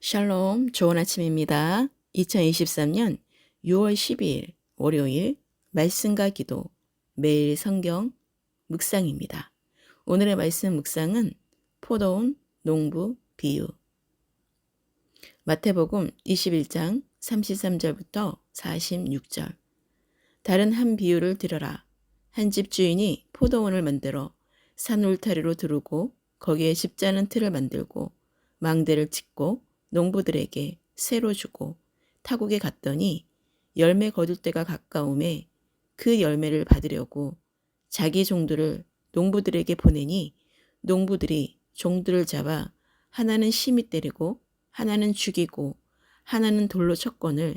샬롬, 좋은 아침입니다. 2023년 6월 12일 월요일 말씀과 기도 매일 성경 묵상입니다. 오늘의 말씀 묵상은 포도원 농부 비유 마태복음 21장 33절부터 46절 다른 한 비유를 들어라. 한 집 주인이 포도원을 만들어 산 울타리로 두르고 거기에 집자는 틀을 만들고 망대를 짓고 농부들에게 새로 주고 타국에 갔더니 열매 거둘 때가 가까움에 그 열매를 받으려고 자기 종들을 농부들에게 보내니 농부들이 종들을 잡아 하나는 심히 때리고 하나는 죽이고 하나는 돌로 쳤건을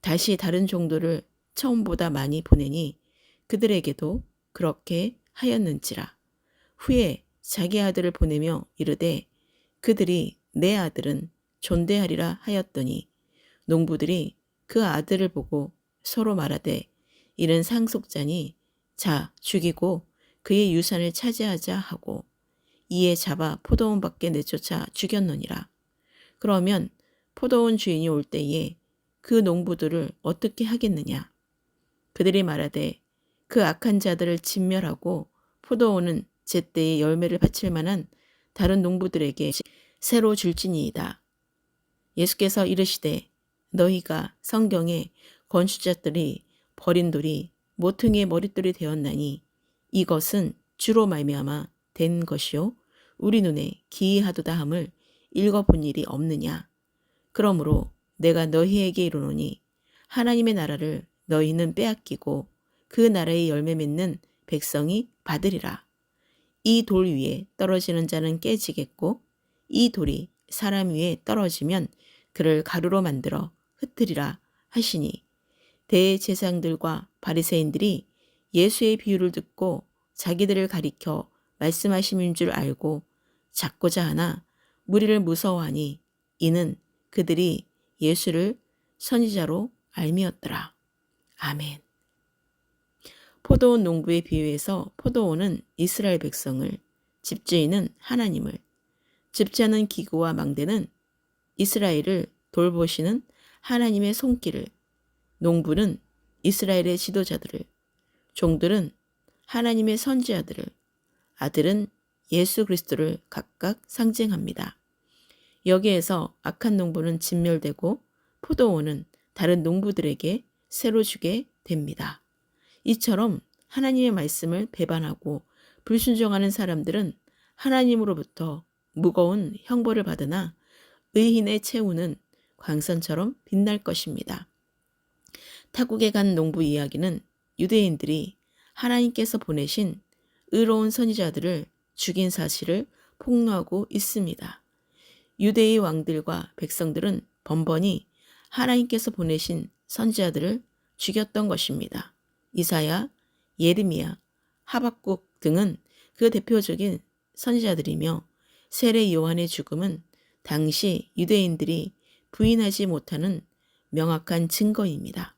다시 다른 종들을 처음보다 많이 보내니 그들에게도 그렇게 하였는지라. 후에 자기 아들을 보내며 이르되 그들이 내 아들은 존대하리라 하였더니 농부들이 그 아들을 보고 서로 말하되 이는 상속자니 자 죽이고 그의 유산을 차지하자 하고 이에 잡아 포도원 밖에 내쫓아 죽였느니라. 그러면 포도원 주인이 올 때에 그 농부들을 어떻게 하겠느냐? 그들이 말하되 그 악한 자들을 진멸하고 포도원은 제때에 열매를 바칠 만한 다른 농부들에게 새로 줄지니이다. 예수께서 이르시되 너희가 성경에 건축자들이 버린 돌이 모퉁이의 머릿돌이 되었나니 이것은 주로 말미암아 된 것이요. 우리 눈에 기이하도다 함을 읽어본 일이 없느냐? 그러므로 내가 너희에게 이르노니 하나님의 나라를 너희는 빼앗기고 그 나라의 열매 맺는 백성이 받으리라. 이 돌 위에 떨어지는 자는 깨지겠고 이 돌이 사람 위에 떨어지면 그를 가루로 만들어 흩트리라 하시니 대제사장들과 바리새인들이 예수의 비유를 듣고 자기들을 가리켜 말씀하심인 줄 알고 잡고자 하나 무리를 무서워하니 이는 그들이 예수를 선지자로 알미었더라. 아멘. 포도원 농부의 비유에서 포도원은 이스라엘 백성을, 집주인은 하나님을, 집자는 기구와 망대는 이스라엘을 돌보시는 하나님의 손길을, 농부는 이스라엘의 지도자들을, 종들은 하나님의 선지자들을, 아들은 예수 그리스도를 각각 상징합니다. 여기에서 악한 농부는 진멸되고 포도원은 다른 농부들에게 새로 주게 됩니다. 이처럼 하나님의 말씀을 배반하고 불순종하는 사람들은 하나님으로부터 무거운 형벌을 받으나 의인의 채우는 광선처럼 빛날 것입니다. 타국에 간 농부 이야기는 유대인들이 하나님께서 보내신 의로운 선지자들을 죽인 사실을 폭로하고 있습니다. 유대의 왕들과 백성들은 번번이 하나님께서 보내신 선지자들을 죽였던 것입니다. 이사야, 예르미야, 하박국 등은 그 대표적인 선지자들이며 세례 요한의 죽음은 당시 유대인들이 부인하지 못하는 명확한 증거입니다.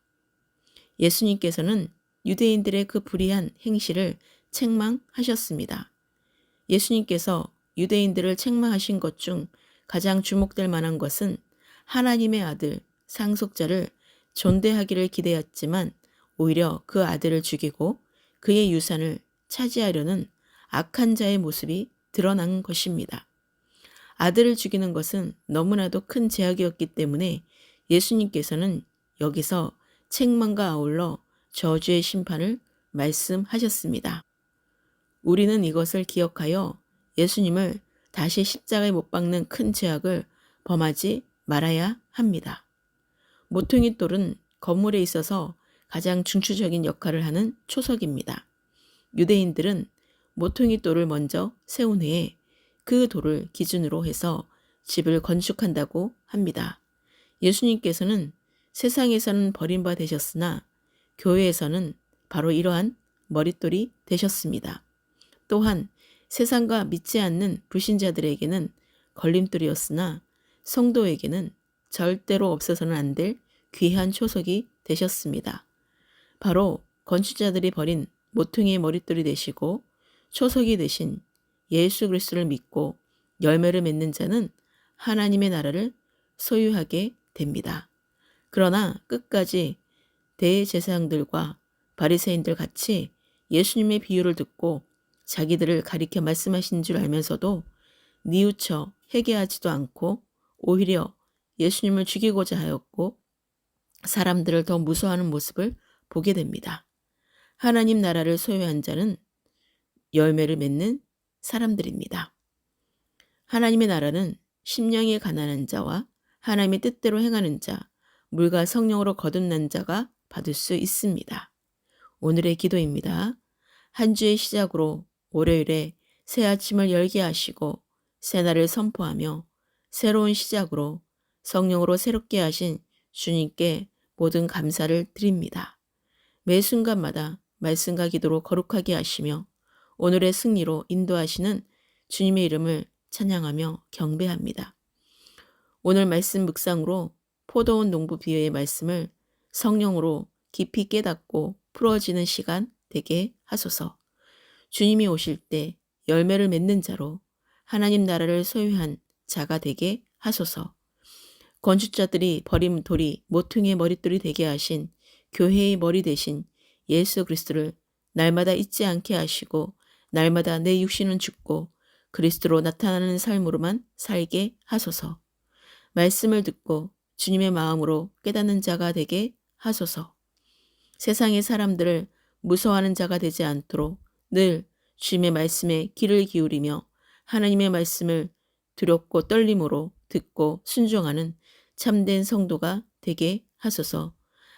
예수님께서는 유대인들의 그 불의한 행실을 책망하셨습니다. 예수님께서 유대인들을 책망하신 것 중 가장 주목될 만한 것은 하나님의 아들, 상속자를 존대하기를 기대했지만 오히려 그 아들을 죽이고 그의 유산을 차지하려는 악한 자의 모습이 드러난 것입니다. 아들을 죽이는 것은 너무나도 큰 제약이었기 때문에 예수님께서는 여기서 책망과 아울러 저주의 심판을 말씀하셨습니다. 우리는 이것을 기억하여 예수님을 다시 십자가에 못 박는 큰 죄악을 범하지 말아야 합니다. 모퉁이 돌은 건물에 있어서 가장 중추적인 역할을 하는 초석입니다. 유대인들은 모퉁이 돌을 먼저 세운 후에 그 돌을 기준으로 해서 집을 건축한다고 합니다. 예수님께서는 세상에서는 버림바 되셨으나 교회에서는 바로 이러한 머릿돌이 되셨습니다. 또한 세상과 믿지 않는 불신자들에게는 걸림돌이었으나 성도에게는 절대로 없어서는 안 될 귀한 초석이 되셨습니다. 바로 건축자들이 버린 모퉁이의 머릿돌이 되시고 초석이 되신 예수 그리스도를 믿고 열매를 맺는 자는 하나님의 나라를 소유하게 됩니다. 그러나 끝까지 대제사장들과 바리새인들 같이 예수님의 비유를 듣고 자기들을 가리켜 말씀하신 줄 알면서도 뉘우쳐 회개하지도 않고 오히려 예수님을 죽이고자 하였고 사람들을 더 무서워하는 모습을 보게 됩니다. 하나님 나라를 소유한 자는 열매를 맺는 사람들입니다. 하나님의 나라는 심령이 가난한 자와 하나님의 뜻대로 행하는 자, 물과 성령으로 거듭난 자가 받을 수 있습니다. 오늘의 기도입니다. 한 주의 시작으로 월요일에 새 아침을 열게 하시고 새날을 선포하며 새로운 시작으로 성령으로 새롭게 하신 주님께 모든 감사를 드립니다. 매 순간마다 말씀과 기도로 거룩하게 하시며 오늘의 승리로 인도하시는 주님의 이름을 찬양하며 경배합니다. 오늘 말씀 묵상으로 포도원 농부 비유의 말씀을 성령으로 깊이 깨닫고 풀어지는 시간 되게 하소서. 주님이 오실 때 열매를 맺는 자로 하나님 나라를 소유한 자가 되게 하소서. 건축자들이 버린 돌이 모퉁이의 머릿돌이 되게 하신 교회의 머리 대신 예수 그리스도를 날마다 잊지 않게 하시고 날마다 내 육신은 죽고 그리스도로 나타나는 삶으로만 살게 하소서. 말씀을 듣고 주님의 마음으로 깨닫는 자가 되게 하소서. 세상의 사람들을 무서워하는 자가 되지 않도록 늘 주님의 말씀에 귀를 기울이며 하나님의 말씀을 두렵고 떨림으로 듣고 순종하는 참된 성도가 되게 하소서.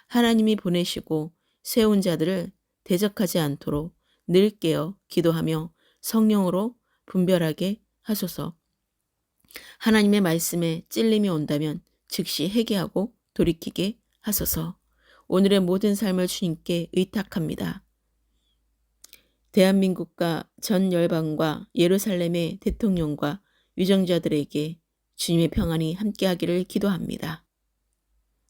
하나님이 보내시고 세운 자들을 대적하지 않도록 늘 깨어 기도하며 성령으로 분별하게 하소서. 하나님의 말씀에 찔림이 온다면 즉시 회개하고 돌이키게 하소서. 오늘의 모든 삶을 주님께 의탁합니다. 대한민국과 전 열방과 예루살렘의 대통령과 위정자들에게 주님의 평안이 함께하기를 기도합니다.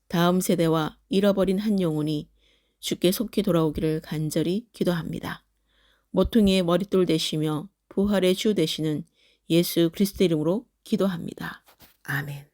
다음 세대와 잃어버린 한 영혼이 주께 속히 돌아오기를 간절히 기도합니다. 모퉁이의 머릿돌 되시며 부활의 주 되시는 예수 그리스도 이름으로 기도합니다. 아멘.